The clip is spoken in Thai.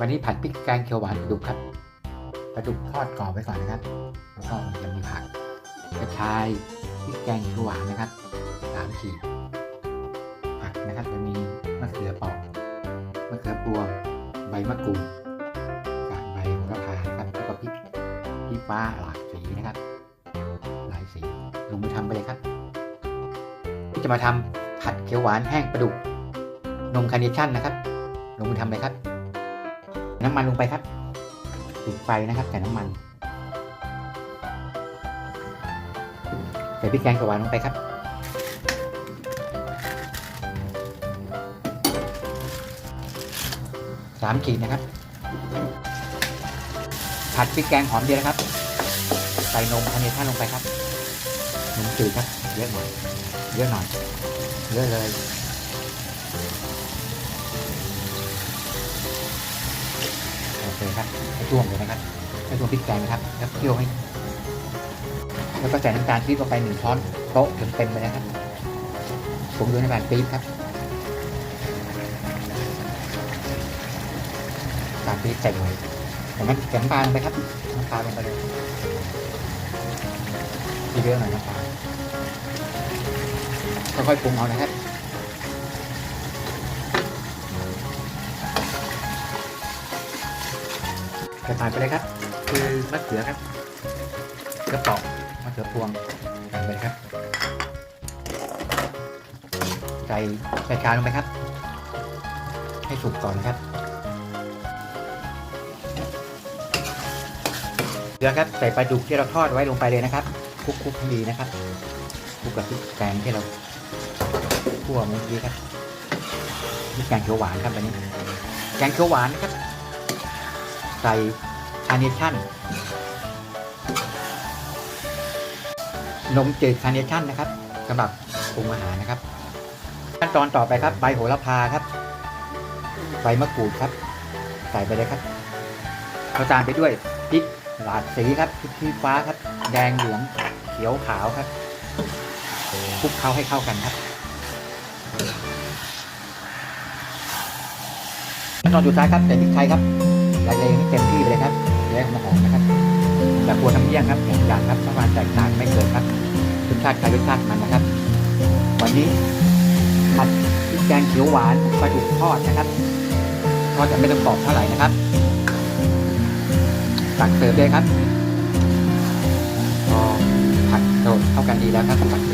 วันนี้ผัดพริกแกงเขียวหวานปลาดุกครับปลาดุกทอดกรอบไว้ก่อนนะครับ แล้วก็จะมีผักกระชายพริกแกงเขียวหวานนะครับสามขีดผักนะครับจะมีมะเขือเปอกมะเขือพวงใบมะกรูดกากใบโหระพาครับแล้วก็พริกพริกฟ้าหลากสีนะครับ หลายสีลงมือทำไปเลยครับ ที่จะมาทำผัดเขียวหวานแห้งปลาดุกนมคาร์เนชั่นนะครับลงมือทำเลยครับ น้ำมันลงไปครับปิดไฟนะครับใส่น้ำมันใส่พริกแกงกระหวานลงไปครับ สามขีดนะครับ ผัดพริกแกงหอมเดียวนะครับ ใส่นมคาเนชั่นลงไปครับนมจืดครับ เยอะหน่อย เยอะหน่อย เยอะเลย ครับให้ท่วมเลยนะครับให้ท่วมพริกแกงนะครับ แล้วเคี่ยวให้ แล้วก็ใส่น้ำตาลปี๊บลงไปหนึ่งช้อนโต๊ะเต็มๆเลยนะครับผมดูน้ำตาลปี๊บครับน้ำตาลปี๊บใส่เลยแต่มันใส่น้ำตาลงไปครับน้ำตาลลงไปเลยทีเยอะหน่อยน้ำตาลค่อยๆปรุงเอานะครับ กระต่ายไปเลยครับ คือมะเขือครับกระเปอกมะเขือพวงใส่ไปเลยครับ ใส่ใส่ชาลงไปครับ ให้สุกก่อนนะครับเดี๋ยวครับใส่ปลาดุกที่เราทอดไว้ลงไปเลยนะครับคลุกๆให้ดีนะครับคลุกกับพริกแกงที่เราคั่วเมื่อกี้ครับพริกแกงเขียวหวานครับอันนี้แกงเขียวหวานนะครับ ใส่คาร์เนชั่นนมจืดคาร์เนชั่นนะครับสำหรับปรุงอาหารนะครับ ขั้นตอนต่อไปครับใบโหระพาครับใบมะกรูดครับ ใส่ไปเลยครับเอาตามไปด้วยพริกหลากสีครับพริกชี้ฟ้าครับ แดงเหลืองเขียวขาวครับคลุกเคล้าให้เข้ากันครับขั้นตอนสุดท้ายครับใส่พริกไทยครับ รายเลงให้เต็มที่เลยครับเดี๋ยวให้มันหอมนะครับแบบบัวน้ำเยี่ยงครับอย่างอย่างครับประมาณแตกต่างไม่เกินครับรสชาติใครรสชาติมันนะครับ วันนี้ผัดพริกแกงเขียวหวานปลาดุกทอดนะครับทอดจะไม่ต้องกรอบเท่าไหร่นะครับตักเสิร์ฟเลยครับพอผัดโดดเข้ากันดีแล้วครับตักเสิร์ฟ